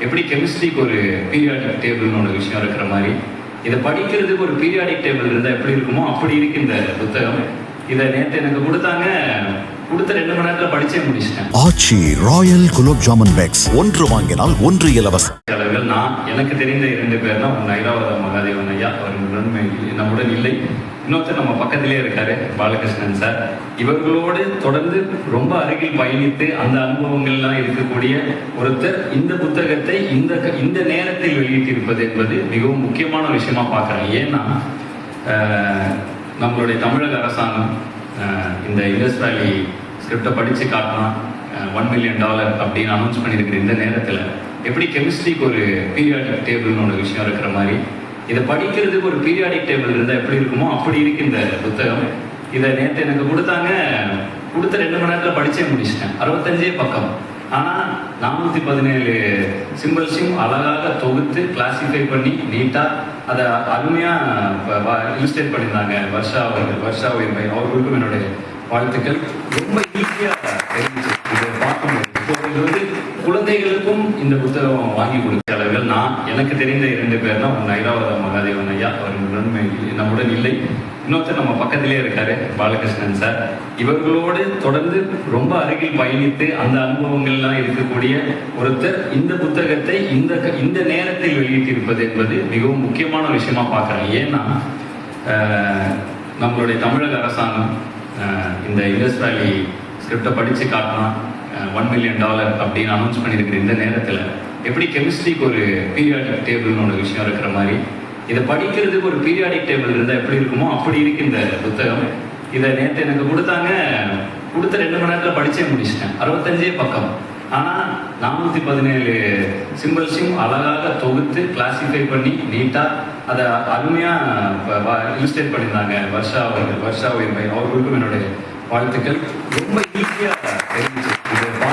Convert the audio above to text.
எப்படி கெமிஸ்ட்ரிக்கு ஒரு பீரியாடிக் டேபிள்னு ஒரு விஷயம் இருக்கிற மாதிரி இதை படிக்கிறதுக்கு ஒரு பீரியாடிக் டேபிள் இருந்தால் எப்படி இருக்குமோ அப்படி இருக்கு இந்த புத்தகம். இதை நேற்று எனக்கு கொடுத்தாங்க. கொடுத்த ரெண்டு மணி நேரத்தில் படிச்சே முடிச்சிட்டேன். Aachi royal gulab jamun packs. ஒன்று வாங்கினால் ஒன்று இலவசம். தலைவர்கள் நான் எனக்கு தெரிந்த இரண்டு பேர் தான் ஒன்று ஐராவத மகாதேவன் ஐயா அவர் நம்முடன் இல்லை. இன்னொருத்தர் நம்ம பக்கத்திலே இருக்காரு பாலகிருஷ்ணன் சார். இவர்களோடு தொடர்ந்து ரொம்ப அருகில் பயணித்து அந்த அனுபவங்கள்லாம் இருக்கக்கூடிய ஒருத்தர் இந்த புத்தகத்தை இந்த க- இந்த நேரத்தில் வெளியிட்டிருப்பது என்பது மிகவும் முக்கியமான விஷயமா பார்க்குறேன். ஏன்னா ஆஹ், நம்மளுடைய தமிழக அரசாங்கம் ஆஹ், இந்த இண்டஸ் வேலி ஸ்கிரிப்டை படித்து காட்டினா ஒன் மில்லியன் டாலர் அப்படின்னு அனௌன்ஸ் பண்ணியிருக்கிற இந்த நேரத்தில் எப்படி கெமிஸ்ட்ரிக்கு ஒரு பீரியாடிக் டேபிள்னு ஒரு விஷயம் இருக்கிற மாதிரி இதை படிக்கிறதுக்கு ஒரு பீரியாடிக் டேபிள் இருந்தால் எப்படி இருக்குமோ அப்படி இருக்கு இந்த புத்தகம். இதை நேற்று எனக்கு கொடுத்தாங்க கொடுத்த ரெண்டு மணி நேரத்தில் படித்தே முடிச்சிட்டேன். அறுபத்தஞ்சே பக்கம். ஆனால் நானூற்றி பதினேழு சிம்பிள்ஸையும் அழகாக தொகுத்து கிளாசிஃபை பண்ணி நீட்டாக அதை அருமையாக இலிஸ்ட்ரேட் பண்ணியிருந்தாங்க வர்ஷா அவர்கள். வர்ஷா உயிர்மை அவர்களுக்கும் என்னுடைய வாழ்த்துக்கள். ரொம்ப ஈஸியாக தெரிஞ்சு இதை பார்க்கும்போது. இப்போ இது வந்து குழந்தைகளுக்கும் இந்த புத்தகம் வாங்கி கொடுத்த அளவில் நான் எனக்கு தெரிந்த இரண்டு பேர் தான் ஒன்று ஐராவத மகாதேவன் ஐயா அவர் உடன்மை நம்முடன் இல்லை. இன்னொருத்தர் நம்ம பக்கத்திலே இருக்காரு பாலகிருஷ்ணன் சார். இவர்களோடு தொடர்ந்து ரொம்ப அருகில் பயணித்து அந்த அனுபவங்கள்லாம் இருக்கக்கூடிய ஒருத்தர் இந்த புத்தகத்தை இந்த க- இந்த நேரத்தில் வெளியிட்டிருப்பது என்பது மிகவும் முக்கியமான விஷயமா பார்க்குறேன். ஏன்னா ஆஹ், நம்மளுடைய தமிழக அரசாங்கம் ஆஹ், இந்த இண்டஸ் வேலி ஸ்கிரிப்டை படித்து காட்டினா ஒன் மில்லியன் டாலர் அப்படின்னு அனௌன்ஸ் பண்ணியிருக்கிற இந்த நேரத்தில் எப்படி கெமிஸ்ட்ரிக்கு ஒரு பீரியாடிக் டேபிள்னு ஒரு விஷயம் இருக்கிற மாதிரி இதை படிக்கிறதுக்கு ஒரு பீரியாடிக் டேபிள் இருந்தால் எப்படி இருக்குமோ அப்படி இருக்கு இந்த புத்தகம். இதை நேற்று எனக்கு கொடுத்தாங்க கொடுத்த ரெண்டு மணி நேரத்தில் படித்தே முடிச்சிட்டேன். அறுபத்தஞ்சே பக்கம். ஆனால் நானூற்றி பதினேழு சிம்பிள்ஸையும் அழகாக தொகுத்து கிளாசிஃபை பண்ணி நீட்டாக அதை அருமையாக இலிஸ்ட்ரேட் பண்ணியிருந்தாங்க. வர்ஷா அவர்கள் வர்ஷா உயிர்மை அவர்களுக்கும் என்னுடைய வாழ்த்துக்கள். ரொம்ப